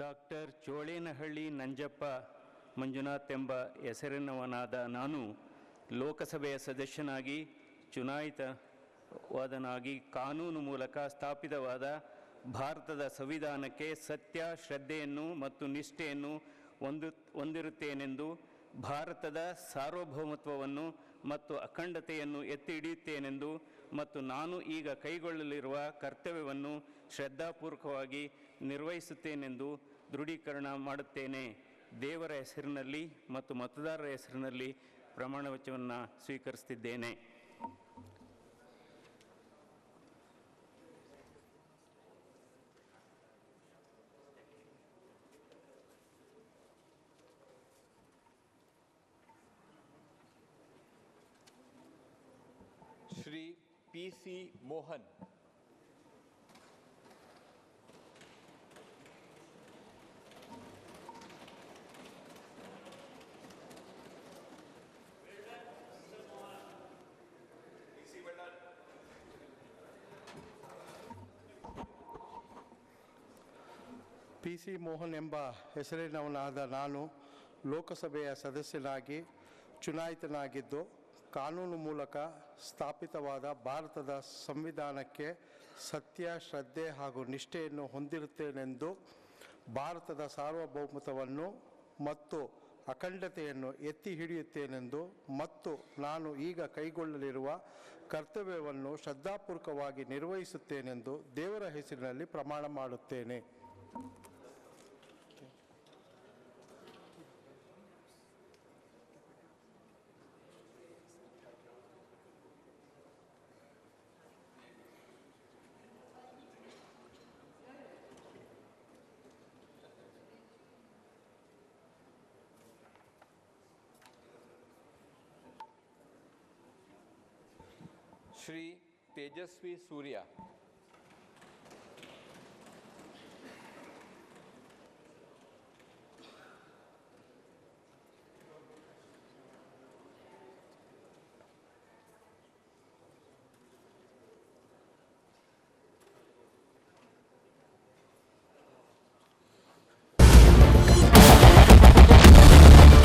Doctor Cholenahalli Nanjappa Manjunath ಎಂಬ ಹೆಸರಿನವನಾದ ನಾನು ಲೋಕಸಭೆಯ ಸದಸ್ಯನಾಗಿ, ಚುನಾಯಿತವಾದನಾಗಿ, ಕಾನೂನು ಮೂಲಕ ಸ್ಥಾಪಿತವಾದ ಭಾರತದ ಸಂವಿಧಾನಕ್ಕೆ ಸತ್ಯ, ಶ್ರದ್ಧೆಯನ್ನು ಮತ್ತು ನಿಷ್ಠೆಯನ್ನು ಹೊಂದು ಹೊಂದಿರುತ್ತೇನೆಂದು, ಭಾರತದ ಸಾರ್ವಭೌಮತ್ವವನ್ನು ಮತ್ತು ಅಖಂಡತೆಯನ್ನು ಎತ್ತಿ ಹಿಡಿಯುತ್ತೇನೆಂದು ಮತ್ತು ನಾನು ಈಗ ಕೈಗೊಳ್ಳಲಿರುವ ಕರ್ತವ್ಯವನ್ನು ಶ್ರದ್ಧಾಪೂರ್ವಕವಾಗಿ ನಿರ್ವಹಿಸುತ್ತೇನೆಂದು ದೃಢೀಕರಣ ಮಾಡುತ್ತೇನೆ. ದೇವರ ಹೆಸರಿನಲ್ಲಿ ಮತ್ತು ಮತದಾರರ ಹೆಸರಿನಲ್ಲಿ ಪ್ರಮಾಣವಚನವನ್ನು ಸ್ವೀಕರಿಸುತ್ತಿದ್ದೇನೆ. PC Mohan P C Mohan ಎಂಬ ಹೆಸರಿನವನಾದ ನಾನು ಲೋಕಸಭೆಯ ಸದಸ್ಯನಾಗಿ ಚುನಾಯಿತನಾಗಿದ್ದು ಕಾನೂನು ಮೂಲಕ ಸ್ಥಾಪಿತವಾದ ಭಾರತದ ಸಂವಿಧಾನಕ್ಕೆ ಸತ್ಯ, ಶ್ರದ್ಧೆ ಹಾಗೂ ನಿಷ್ಠೆಯನ್ನು ಹೊಂದಿರುತ್ತೇನೆಂದು ಭಾರತದ ಸಾರ್ವಭೌಮತ್ವವನ್ನು ಮತ್ತು ಅಖಂಡತೆಯನ್ನು ಎತ್ತಿ ಹಿಡಿಯುತ್ತೇನೆಂದು ಮತ್ತು ನಾನು ಈಗ ಕೈಗೊಳ್ಳಲಿರುವ ಕರ್ತವ್ಯವನ್ನು ಶ್ರದ್ಧಾಪೂರ್ವಕವಾಗಿ ನಿರ್ವಹಿಸುತ್ತೇನೆಂದು ದೇವರ ಹೆಸರಿನಲ್ಲಿ ಪ್ರಮಾಣ ಮಾಡುತ್ತೇನೆ. श्री तेजस्वी सूर्या।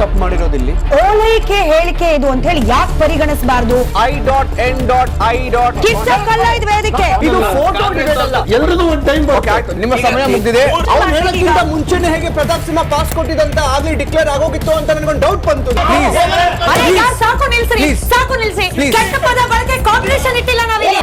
ತಪ್ಪು ಮಾಡಿರೋದಿಲ್ಲಿ? ಓಲೈಕೆ ಹೇಳಿಕೆ ಇದು ಅಂತ ಹೇಳಿ ಯಾಕೆ ಪರಿಗಣಿಸಬಾರದು? I dot N dot I dot ಇದು ವೇದಿಕೆ ಇದು ಫೋಟೋ ಅಲ್ಲ ಎಲ್ರಿಗೂ ಒಂದು ಟೈಮ್ ಓಕೆ ಆಯ್ತು. ನಿಮ್ಮ ಸಮಯ ಮುಗಿದಿದೆ. ಅವ್ರು ಹೇಳೋಕ್ಕಿಂತ ಮುಂಚೆನೆ ಹೇಗೆ ಪ್ರತಾಪ್ ಸಿಂಹ ಪಾಸ್ ಕೊಟ್ಟಿದಂತ ಆಗ್ಲಿ ಡಿಕ್ಲೇರ್ ಆಗೋಗಿತ್ತು ಅಂತ ನನಗೊಂದು ಡೌಟ್ ಬಂತು. ಪ್ಲೀಸ್ ಅರೆ ಯಾರ್ ಸಾಕು ನಿಲ್ಸಿ ಸಾಕು ನಿಲ್ಸಿ. ಕೆಟ್ಟ ಪದ ಬಳಕೆ ಕಾಂಬಿನೇಷನ್ ಇಟ್ಟಿಲ್ಲ ನಾವಿಲ್ಲಿ.